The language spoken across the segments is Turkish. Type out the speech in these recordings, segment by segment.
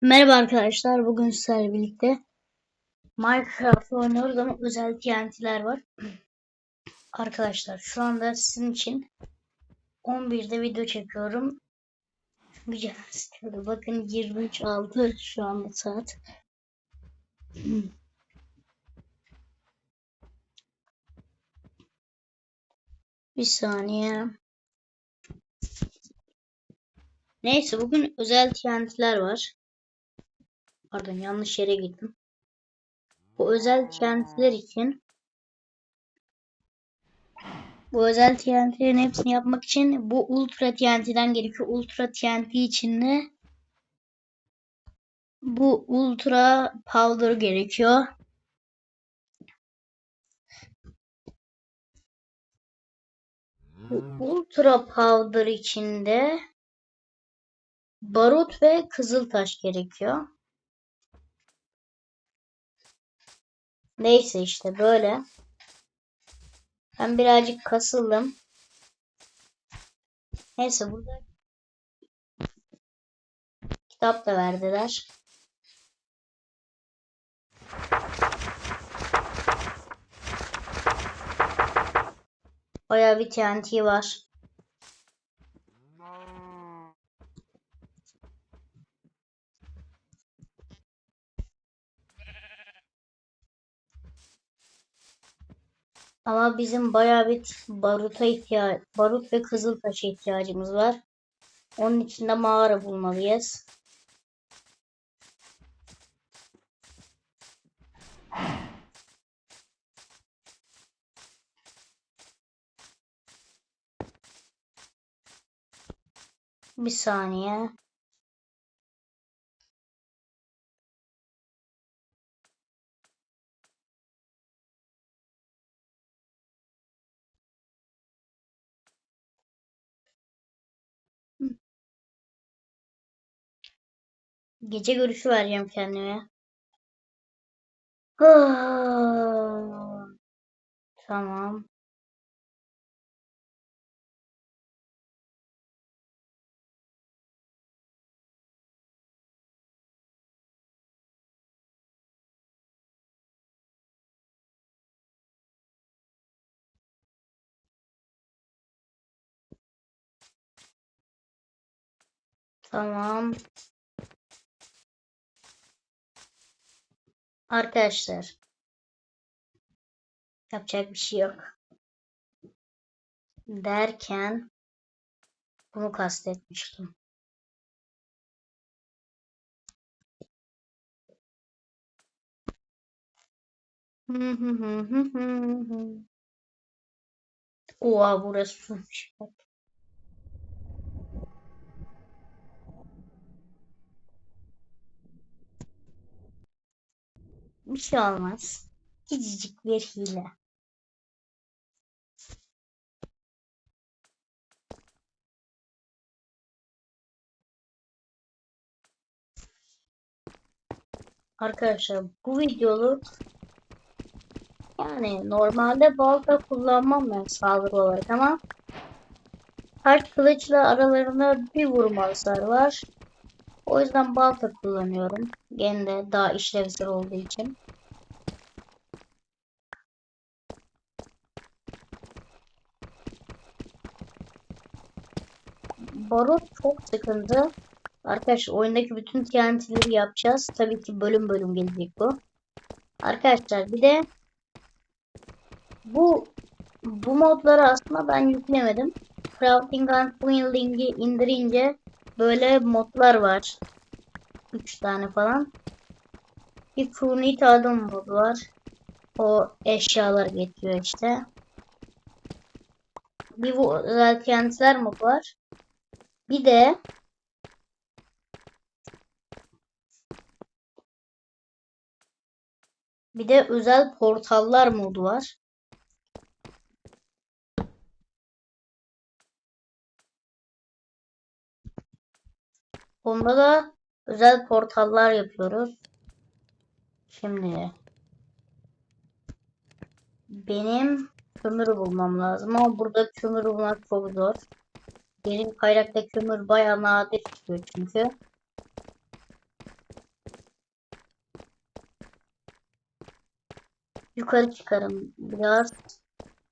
Merhaba arkadaşlar. Bugün sizlerle birlikte Minecraft oynuyoruz ama özel TNT'ler var. Arkadaşlar şu anda sizin için 11'de video çekiyorum. Çünkü canım sıkıldı. Bakın 23.06 şu anda saat. Bir saniye. Neyse bugün özel TNT'ler var. Pardon yanlış yere gittim. Bu özel TNT'ler için bu özel TNT'lerin hepsini yapmak için bu Ultra TNT'den gerekiyor. Ultra TNT için de bu Ultra Powder gerekiyor. Bu Ultra Powder içinde barut ve kızıltaş gerekiyor. Neyse işte böyle. Ben birazcık kasıldım. Neyse burada kitap da verdiler. Bayağı bir TNT var. Ama bizim bayağı bir baruta ihtiyaç, barut ve kızıltaşa ihtiyacımız var. Onun için de mağara bulmalıyız. Bir saniye. Gece görüşü vereceğim kendime. Tamam. Tamam. Arkadaşlar. Yapacak bir şey yok. Derken bunu kastetmiştim. Oha burası suymuş. Bir şey olmaz. Küçücük bir hile. Arkadaşlar bu videolu yani normalde balta kullanmam ben saldırı olarak ama taş kılıçla aralarında bir vurma hasar var. O yüzden balta kullanıyorum. Gene de daha işlevsel olduğu için. Barut çok sıkıntı. Arkadaşlar oyundaki bütün TNT'leri yapacağız. Tabii ki bölüm bölüm gelecek bu. Arkadaşlar bir de bu bu modları aslında ben yüklemedim. Crafting and Building'i indirince böyle modlar var. 3 tane falan. Bir Furniture adım modu var. O eşyalar getiriyor işte. Bir bu özel TNT'ler modu var. Bir de bir de özel portallar modu var. Bunda da özel portallar yapıyoruz. Şimdi benim kömürü bulmam lazım ama burada kömür bulmak çok zor. Benim kayrakta kömür bayağı nadir çıkıyor çünkü. Yukarı çıkarım biraz.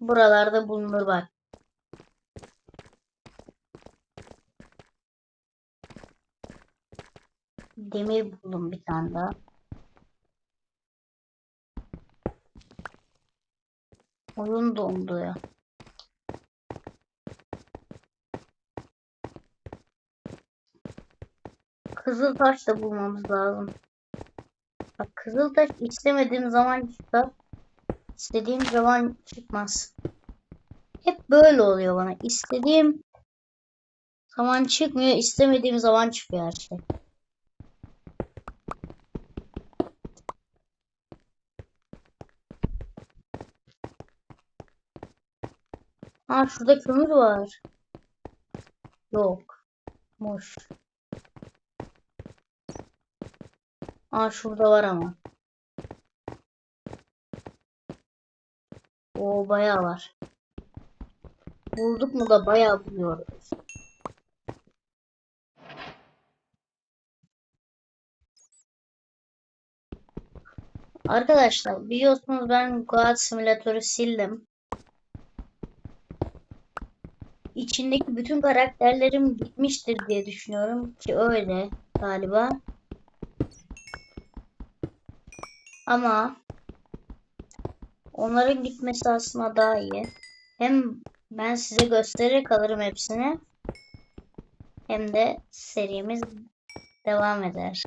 Buralarda bulunur bak. Demir buldum bir tane daha. Oyun dondu ya. Kızıl taş da bulmamız lazım. Bak kızıl taş istemediğim zaman çıkar. İstediğim zaman çıkmaz. Hep böyle oluyor bana. İstediğim zaman çıkmıyor, istemediğim zaman çıkıyor her şey. Ha şurada kömür var. Yok. Boş. Aa şurada var ama. O bayağı var. Bulduk mu da bayağı buluyoruz. Arkadaşlar biliyorsunuz ben Goat Simülatör'ü sildim. İçindeki bütün karakterlerim gitmiştir diye düşünüyorum ki öyle galiba. Ama onların gitmesi aslında daha iyi. Hem ben size göstererek alırım hepsini. Hem de serimiz devam eder.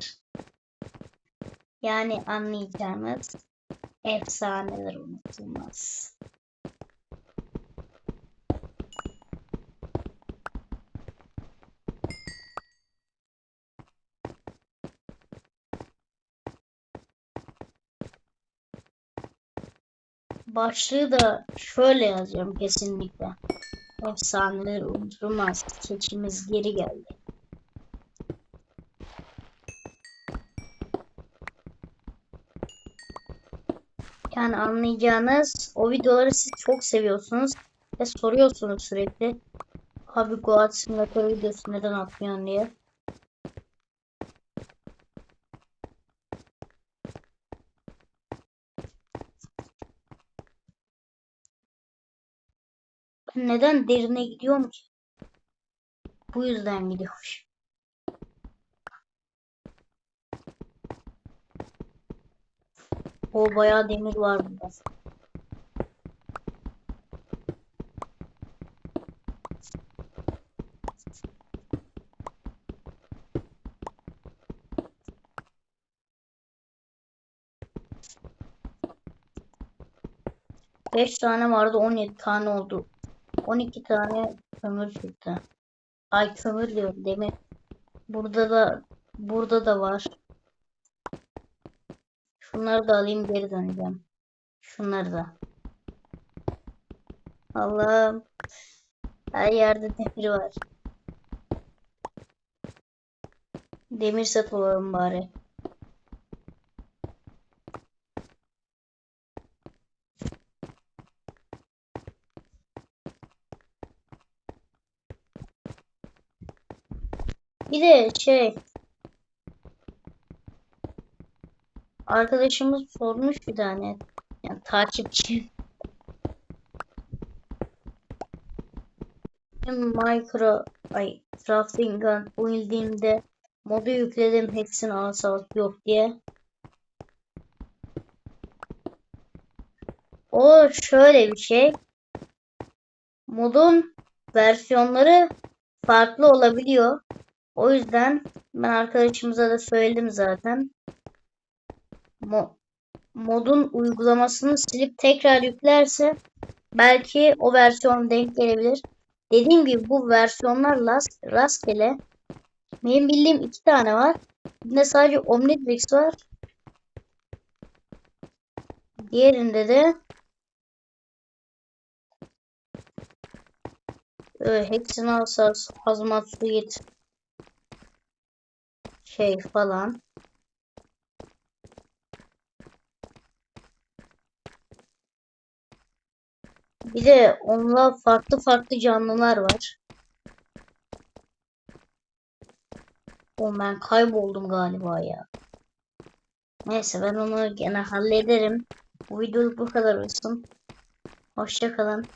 Yani anlayacağınız efsaneler unutulmaz. Başlığı da şöyle yazacağım kesinlikle. Efsaneler unutulmaz. Keçimiz geri geldi. Yani anlayacağınız o videoları siz çok seviyorsunuz ve soruyorsunuz sürekli. Abi Goat Simulator videosu neden atmıyorsun diye. Neden derine gidiyorum ki? Bu yüzden gidiyormuş. O bayağı demir var burada. Beş tane vardı 17 tane oldu. 12 tane kömür çıktı. Ay kömür diyorum demir. Burada da burada da var. Şunları da alayım geri döneceğim. Şunları da. Allah'ım. Her yerde demir var. Demir set olalım bari. Bir de şey arkadaşımız sormuş bir tane yani takipçi Micro ay Crafting Gun build'imde modu yükledim hepsini alsal yok diye. O şöyle bir şey. Modun versiyonları farklı olabiliyor. O yüzden ben arkadaşımıza da söyledim zaten. Mo modun uygulamasını silip tekrar yüklerse belki o versiyon denk gelebilir. Dediğim gibi bu versiyonlar rast rastgele. Benim bildiğim iki tane var. Birinde sadece Omnitrix var. Diğerinde de Hexen Alsas, Hazmat Suite şey falan. Bir de onunla farklı farklı canlılar var. O ben kayboldum galiba ya. Neyse ben onu gene hallederim. Bu videoluk bu kadar olsun. Hoşça kalın.